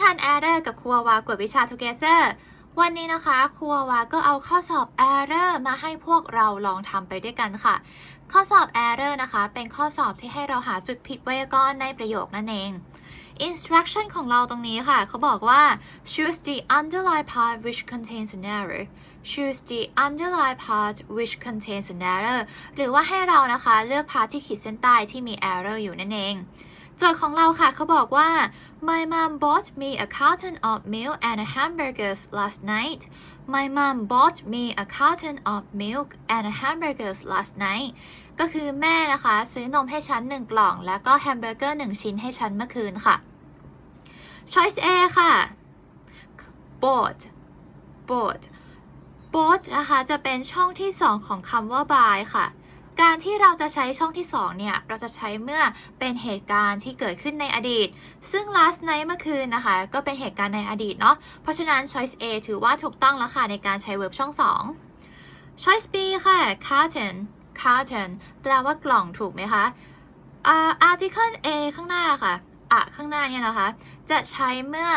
ทัน Error กับครูววากวดวิชา Together วันนี้นะคะครูววาก็เอาข้อสอบ Error มาให้พวกเราลองทำไปด้วยกันค่ะ ข้อสอบ Error นะคะ เป็นข้อสอบที่ให้เราหาจุดผิดไวยากรณ์ในประโยคนั่นเอง Instruction ของเราตรงนี้ค่ะ เขาบอกว่า choose the underlined part which contains an error choose the underlined part which contains an error หรือว่าให้เรานะคะเลือกพาร์ทที่ขีดเส้นใต้ที่มี error อยู่นั่นเอง จทย์ของเราค่ะเขาบอกว่า My mom bought me a carton of milk and hamburgers last night. My mom bought me a carton of milk and hamburgers last night. ก็คือแม่นะคะ ซื้อนมให้ฉันหนึ่งกล่อง แล้วก็แฮมเบอร์เกอร์หนึ่งชิ้นให้ฉันเมื่อคืนค่ะ Choice A ค่ะ bought bought bought นะคะ จะเป็นช่องที่2ของคำว่า buy ค่ะ การที่เราจะใช้ช่องที่ 2 เนี่ย เราจะใช้เมื่อเป็นเหตุการณ์ที่เกิดขึ้นในอดีต ซึ่ง last night เมื่อคืนนะคะ ก็เป็นเหตุการณ์ในอดีตเนาะ เพราะฉะนั้น choice A ถือว่าถูกต้องแล้วค่ะ ในการใช้ verb ช่อง 2 choice B ค่ะ carton carton แปลว่ากล่องถูกไหมคะอ่า article A ข้างหน้าค่ะ อะข้างหน้าเนี่ยนะคะ จะใช้เมื่อ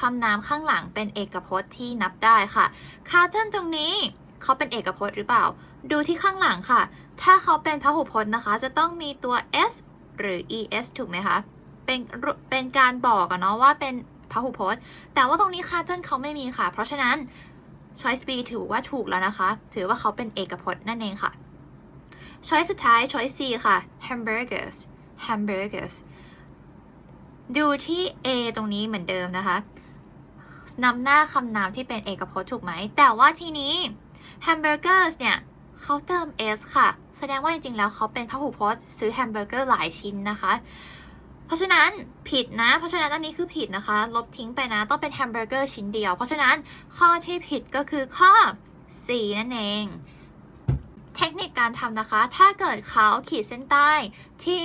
คำนามข้างหลังเป็นเอกพจน์ที่นับได้ค่ะ carton ตรงนี้ เขาเป็นเอกพจน์หรือเปล่า ดูที่ข้างหลังค่ะ ถ้าเขาเป็นพหูพจน์นะคะ จะต้องมีตัว s หรือ es ถูกไหมคะ เป็นเป็นการบอกอะเนาะว่าเป็นพหูพจน์ แต่ว่าตรงนี้ carton เขาไม่มีค่ะ เพราะฉะนั้น choice B ถือว่าถูกแล้วนะคะ ถือว่าเขาเป็นเอกพจน์นั่นเองค่ะ choice สุดท้าย choice C ค่ะ hamburgers hamburgers ดูที่ A ตรงนี้เหมือนเดิมนะคะนำหน้าคำนามที่เป็นเอกพจน์ถูกไหม แต่ว่าทีนี้ hamburgers เนี่ยเขาเติม s ค่ะ แสดงว่าจริงๆ แล้วเขาเป็นพหูพจน์ซื้อแฮมเบอร์เกอร์หลายชิ้นนะคะ เพราะฉะนั้นผิดนะ เพราะฉะนั้นอันนี้คือผิดนะคะ ลบทิ้งไปนะ ต้องเป็นแฮมเบอร์เกอร์ชิ้นเดียว เพราะฉะนั้นข้อที่ผิดก็คือข้อ C นั่นเอง เทคนิคการทำนะคะ ถ้าเกิดเขาขีดเส้นใต้ที่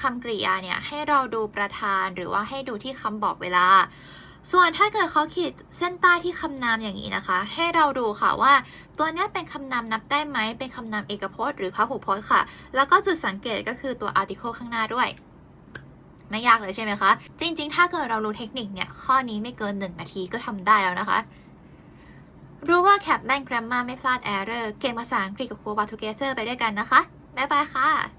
คำกริยาเนี่ยให้เราดูประธานหรือว่าให้ดูที่คำบอกเวลา ส่วนถ้าเกิดเขาขีดเส้นใต้ที่คำนามอย่างนี้นะคะ ให้เราดูค่ะว่า ตัวนี้เป็นคำนามนับได้ไหมเป็นคำนามเอกพจน์หรือพหูพจน์ค่ะ แล้วก็จุดสังเกตก็คือตัว article ข้างหน้าด้วย ไม่ยากเลยใช่ไหมคะ จริง ๆ ถ้าเกิดเรารู้เทคนิคเนี่ย ข้อนี้ไม่เกิน 1 นาทีก็ทำได้แล้วนะคะรู้ว่าแคปแม่น grammar ไม่พลาด error เก่งภาษาอังกฤษกับครูบาทูเกเตอร์ไปด้วยกันนะคะ บ๊ายบายค่ะ